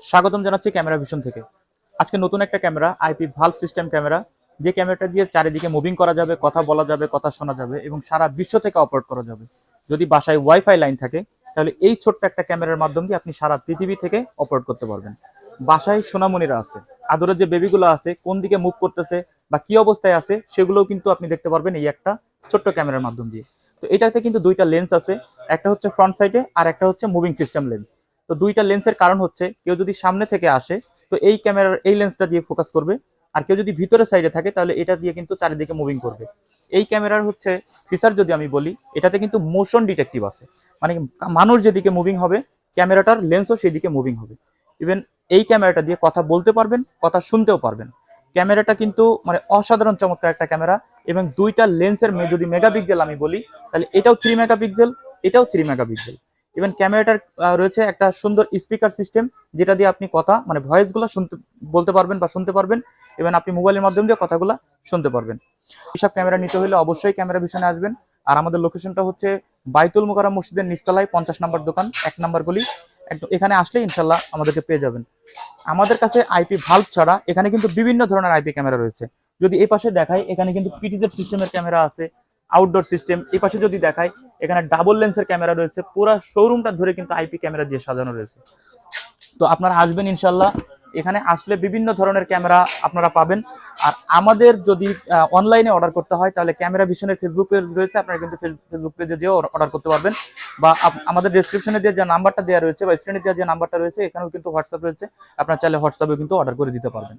স্বাগতম জানাচ্ছি camera vision থেকে। আজকে নতুন একটা ক্যামেরা, আইপি ভালো সিস্টেম ক্যামেরা। যে ক্যামেরাটা দিয়ে চারিদিকে মুভিং করা যাবে, কথা বলা যাবে, কথা শোনা যাবে এবং সারা বিশ্ব থেকে অপারেট করা যাবে। যদি বাসায় ওয়াইফাই লাইন থাকে, তাহলে এই ছোট্ট একটা ক্যামেরার মাধ্যম দিয়ে আপনি সারা পৃথিবী থেকে অপারেট করতে পারবেন। বাসায় সোনামণিরা আছে। আদরের যে বেবিগুলো আছে, কোন দিকে মুভ করতেছে বা কি অবস্থায় আছে, সেগুলোও কিন্তু আপনি দেখতে পারবেন এই একটা ছোট্ট ক্যামেরার মাধ্যম দিয়ে। তো এটাতে কিন্তু দুইটা লেন্স আছে, একটা হচ্ছে ফ্রন্ট সাইডে আর একটা হচ্ছে মুভিং সিস্টেম লেন্স তো দুইটা লেন্সের কারণ হচ্ছে, কেউ যদি সামনে থেকে আসে, তো এই ক্যামেরার এই লেন্সটা দিয়ে ফোকাস করবে, আর কেউ যদি ভিতরে সাইডে থাকে, তাহলে এটা দিয়ে কিন্তু চারিদিকে মুভিং করবে। এই ক্যামেরার হচ্ছে ফিচার যদি আমি বলি, এটাতে কিন্তু মোশন ডিটেকটিভ আছে। মানে মানুষ যেদিকে মুভিং হবে, ক্যামেরাটার লেন্সও সেদিকে মুভিং হবে। ইভেন এই ক্যামেরাটা দিয়ে কথা বলতে পারবেন, কথা শুনতেও পারবেন। ক্যামেরাটা কিন্তু মানে অসাধারণ চমৎকার একটা ক্যামেরা, এবং দুইটা লেন্সের যদি মেগাপিক্সেল আমি বলি, তাহলে এটাও থ্রি মেগাপিক্সেল এটাও থ্রি মেগাপিক্সেল ইভেন ক্যামেরাটার রয়েছে একটা সুন্দর স্পিকার সিস্টেম যেটা দিয়ে আপনি কথা মানে ভয়েসগুলো শুনতে, বলতে পারবেন বা শুনতে পারবেন। এবং আপনি মোবাইলের মাধ্যমে দিয়ে কথাগুলো শুনতে পারবেন। এসব ক্যামেরা নিতে হলে অবশ্যই ক্যামেরা ভিশনে আসবেন। আর আমাদের লোকেশনটা হচ্ছে বাইতুল মোকাররম মসজিদের নিচতলায় পঞ্চাশ নাম্বার দোকান, এক নাম্বার গলি। একদম, এখানে আসলে ইনশাল্লাহ আমাদেরকে পেয়ে যাবেন। আমাদের কাছে আইপি ভাল্ব ছাড়া এখানে কিন্তু বিভিন্ন ধরনের আইপি ক্যামেরা রয়েছে। যদি এই পাশে দেখাই, এখানে কিন্তু পিটিজেড সিস্টেমের ক্যামেরা আছে আউটডোর সিস্টেম এই পাশে যদি দেখাই এখানে ডাবল লেন্সের ক্যামেরা রয়েছে, পুরো শোরুমটা ধরে কিন্তু আইপি ক্যামেরা দিয়ে সাজানো রয়েছে। তো আপনারা আসবেন ইনশাল্লাহ। এখানে আসলে বিভিন্ন ধরনের ক্যামেরা আপনারা পাবেন। আর আমাদের যদি অনলাইনে অর্ডার করতে হয়, তাহলে ক্যামেরা ভিশনের ফেসবুক পেজ রয়েছে, আপনারা কিন্তু ফেসবুক পেজে যেও অর্ডার করতে পারবেন। বা আমাদের ডেসক্রিপশনে দিয়ে যে নাম্বারটা দেওয়া রয়েছে, বা স্ক্রিনে দেওয়া যে নাম্বারটা রয়েছে, এখানেও কিন্তু হোয়াটসঅ্যাপ রয়েছে। আপনারা চাইলে হোয়াটসঅ্যাপে কিন্তু অর্ডার করে দিতে পারবেন।